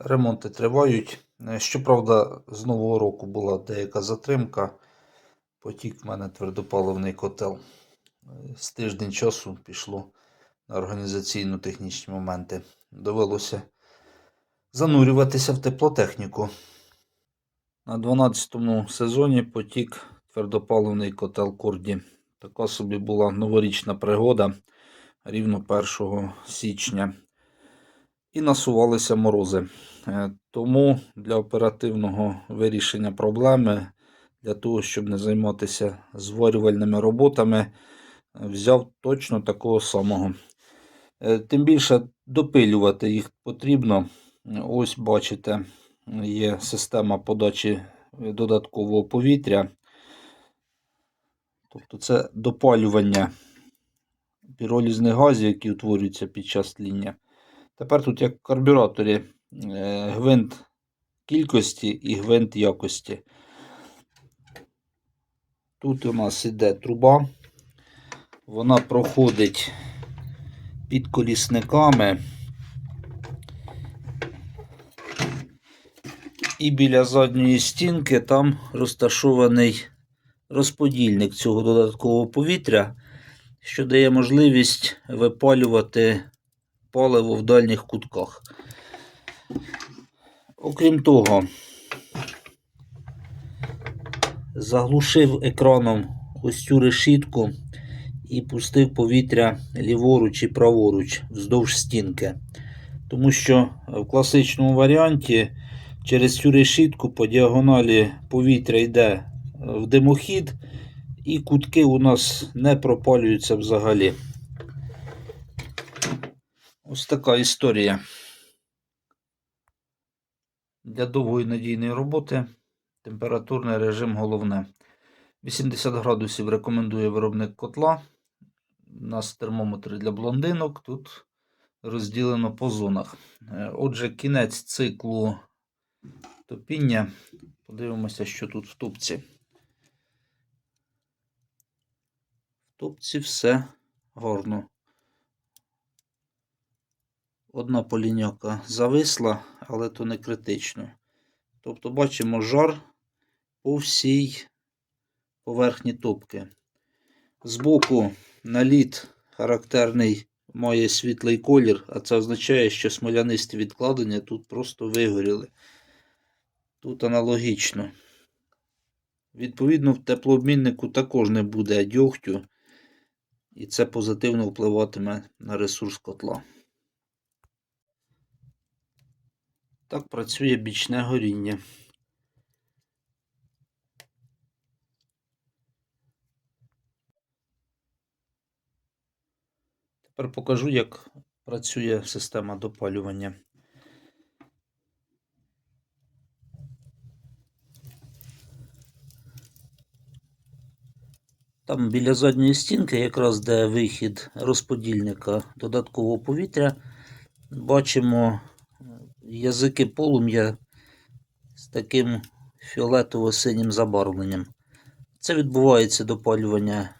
Ремонти тривають. Е, Щоправда, з нового року була деяка затримка. Потік в мене твердопаливний котел. Е, З тиждень часу пішло на організаційно-технічні моменти. Довелося занурюватися в теплотехніку. На 12 сезоні потік твердопаливний котел Корді. Така собі була новорічна пригода рівно 1 січня. І насувалися морози. Е, Тому для оперативного вирішення проблеми, для того, щоб не займатися зварювальними роботами, взяв точно такого самого. Е, Тим більше допилювати їх потрібно. Ось бачите, є система подачі додаткового повітря. Тобто це допалювання піролізних газів, які утворюються під час тління. Тепер тут як в карбюраторі е, гвинт кількості і гвинт якості. Тут у нас іде труба, вона проходить під колісниками. І біля задньої стінки там розташований розподільник цього додаткового повітря, що дає можливість випалювати паливо в дальніх кутках. Окрім того, заглушив екраном ось цю решітку і пустив повітря ліворуч і праворуч вздовж стінки. Тому що в класичному варіанті через цю решітку по діагоналі повітря йде в димохід, і кутки у нас не пропалюються взагалі. Ось така історія. Для довгої надійної роботи температурний режим головне. 80 градусів рекомендує виробник котла. У нас термометри для блондинок. Тут розділено по зонах. Е, Отже, кінець циклу топіння. Подивимося, що тут в топці. В топці все гарно. Одна поліняка зависла, але то не критично. Тобто бачимо жар по всій поверхні топки. Збоку наліт характерний має світлий колір, а це означає, що смолянисті відкладення тут просто вигоріли. Тут аналогічно. Відповідно, в теплообміннику також не буде дьогтю, і це позитивно впливатиме на ресурс котла. Так працює бічне горіння. Тепер покажу, як працює система допалювання. Там біля задньої стінки, якраз де вихід розподільника додаткового повітря, бачимо язики полум'я з таким фіолетово-синім забарвленням. Це відбувається допалювання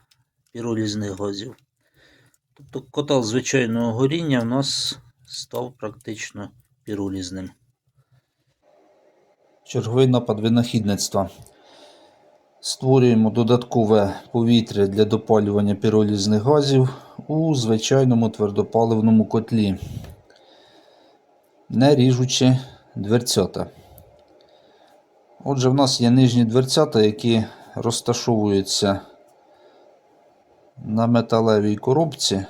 піролізних газів. Тобто котел звичайного горіння в нас став практично піролізним. Черговий напад винахідництва. Створюємо додаткове повітря для допалювання піролізних газів у звичайному твердопаливному котлі не ріжучи дверцята. Отже, в нас є нижні дверцята, які розташовуються на металевій коробці.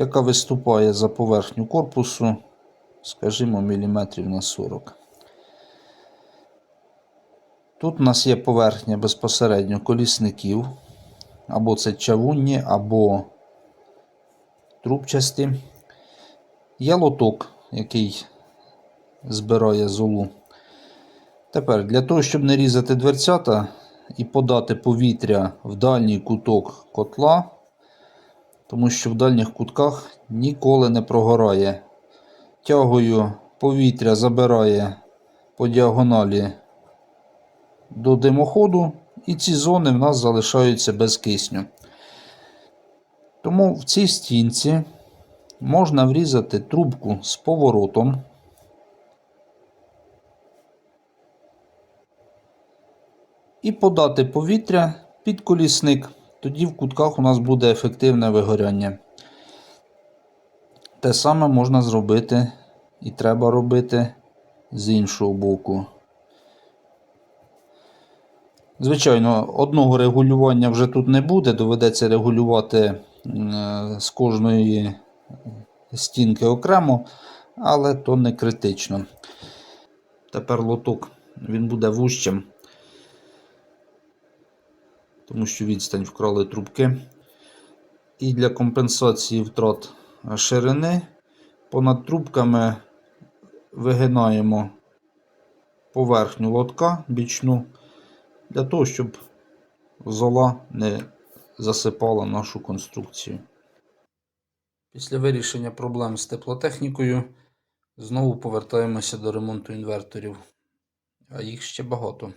яка виступає за поверхню корпусу, скажімо, міліметрів на 40. Тут у нас є поверхня безпосередньо колісників, або це чавунні, або трубчасті. Є лоток, який збирає золу. Тепер, для того, щоб не різати дверцята і подати повітря в дальній куток котла, тому що в дальніх кутках ніколи не прогорає. Тягою повітря забирає по діагоналі до димоходу, і ці зони в нас залишаються без кисню. Тому в цій стінці можна врізати трубку з поворотом. І подати повітря під колісник. Тоді в кутках у нас буде ефективне вигоряння. Те саме можна зробити і треба робити з іншого боку. Звичайно, одного регулювання вже тут не буде, доведеться регулювати з кожної стінки окремо, але то не критично. Тепер лоток він буде вужчим, тому що відстань вкрали трубки. І для компенсації втрат ширини понад трубками вигинаємо поверхню лотка бічну для того, щоб зола не засипала нашу конструкцію. Після вирішення проблем з теплотехнікою знову повертаємося до ремонту інверторів, а їх ще багато.